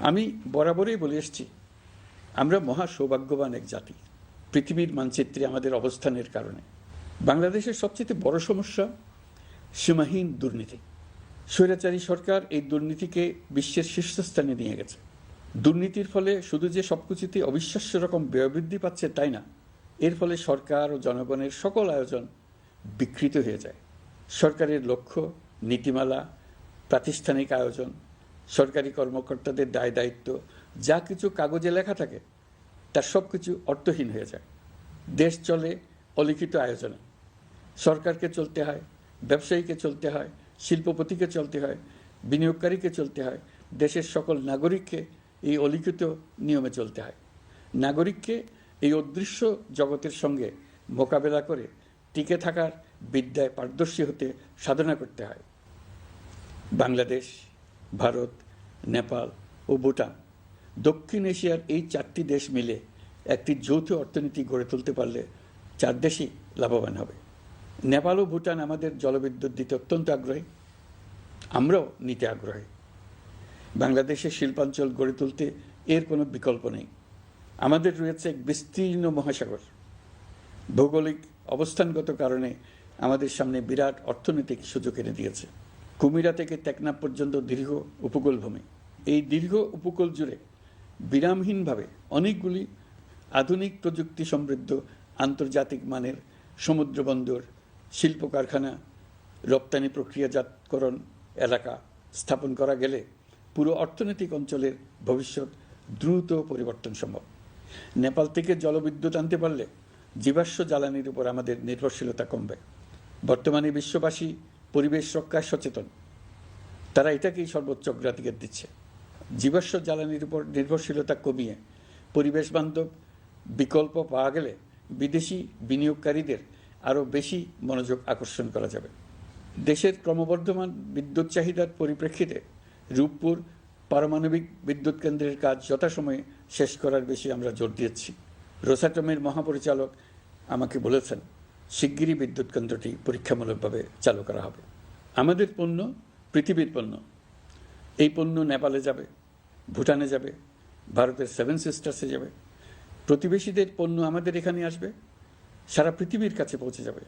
আমি বরাবরই বলে এসেছি, আমরা মহা সৌভাগ্যবান এক জাতি। পৃথিবীর মানচিত্রে আমাদের অবস্থানের কারণে। বাংলাদেশের সবচেয়ে বড় সমস্যা সীমাহীন দুর্নীতি। স্বৈরাচারী সরকার এই দুর্নীতিকে বিশ্বের শীর্ষস্থানে নিয়ে গেছে। দুর্নীতির ফলে শুধু যে সবকিছুতে অবিশ্বাস্য রকম ব্যয়বৃদ্ধি পাচ্ছে তাই না, এর ফলে সরকার ও জনগণের সকল আয়োজন বিকৃত হয়ে যায়। সরকারের লক্ষ্য নীতিমালা, প্রাতিষ্ঠানিক আয়োজন সরকারি কর্মকর্তাদের দায় দায়িত্ব, যা কিছু কাগজে লেখা থাকে, তার সব কিছু অর্থহীন হয়ে যায়। দেশ চলে অলিখিত আয়োজনে। সরকারকে চলতে হয়, ব্যবসায়ীকে চলতে হয়, শিল্পপতিকে চলতে হয়, বিনিয়োগকারীকে চলতে হয়, দেশের সকল নাগরিককে এই অলিখিত নিয়মে চলতে হয়। নাগরিককে এই অদৃশ্য জগতের সঙ্গে মোকাবেলা করে টিকে থাকার বিদ্যায় পারদর্শী হতে সাধনা করতে হয়। বাংলাদেশ ভারত, নেপাল ও ভুটান। দক্ষিণ এশিয়ার এই চারটি দেশ মিলে একটি যৌথ অর্থনীতি গড়ে তুলতে পারলে চার দেশই লাভবান হবে। নেপাল ও ভুটান আমাদের জলবিদ্যুৎ দিতে অত্যন্ত আগ্রহী। আমরাও নিতে আগ্রহী। বাংলাদেশের শিল্পাঞ্চল গড়ে তুলতে এর কোনো বিকল্প নেই। আমাদের রয়েছে এক বিস্তীর্ণ মহাসাগর। ভৌগোলিক অবস্থানগত কারণে আমাদের সামনে বিরাট অর্থনৈতিক সুযোগ এনে দিয়েছে। কুমিরা থেকে টেকনাফ পর্যন্ত দীর্ঘ উপকূল ভূমি এই দীর্ঘ উপকূল জুড়ে বিরামহীনভাবে অনেকগুলি আধুনিক প্রযুক্তি সমৃদ্ধ আন্তর্জাতিক মানের সমুদ্র বন্দর শিল্প কারখানা রপ্তানি প্রক্রিয়াজাতকরণ এলাকা স্থাপন করা গেলে পুরো অর্থনৈতিক অঞ্চলের ভবিষ্যৎ দ্রুত পরিবর্তন সম্ভব। নেপাল থেকে জলবিদ্যুৎ আনতে পারলে জীবাশ্ম জ্বালানির উপর আমাদের নির্ভরশীলতা কমবে। বর্তমানে বিশ্ববাসী পরিবেশ রক্ষায় সচেতন। তারা এটাকেই সর্বোচ্চ অগ্রাধিকার দিচ্ছে। জীবাশ্ম জ্বালানির উপর নির্ভরশীলতা কমিয়ে পরিবেশ বান্ধব বিকল্প পাওয়া গেলে বিদেশি বিনিয়োগকারীদের আরও বেশি মনোযোগ আকর্ষণ করা যাবে। দেশের ক্রমবর্ধমান বিদ্যুৎ চাহিদার পরিপ্রেক্ষিতে রূপপুর পারমাণবিক বিদ্যুৎ কেন্দ্রের কাজ যথাসময়ে শেষ করার বেশি আমরা জোর দিয়েছি। রোসাটমের মহাপরিচালক আমাকে বলেছেন শিগগিরই বিদ্যুৎ কেন্দ্রটি পরীক্ষামূলকভাবে চালু করা হবে। আমাদের পণ্য, পৃথিবীর পণ্য। এই পণ্য নেপালে যাবে, ভুটানে যাবে, ভারতের সেভেন সিস্টার্সে যাবে। প্রতিবেশীদের পণ্য আমাদের এখানে আসবে, সারা পৃথিবীর কাছে পৌঁছে যাবে।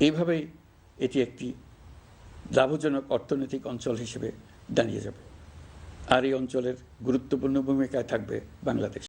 এইভাবেই এটি একটি লাভজনক অর্থনৈতিক অঞ্চল হিসেবে দাঁড়িয়ে যাবে। আর এই অঞ্চলের গুরুত্বপূর্ণ ভূমিকায় থাকবে বাংলাদেশ।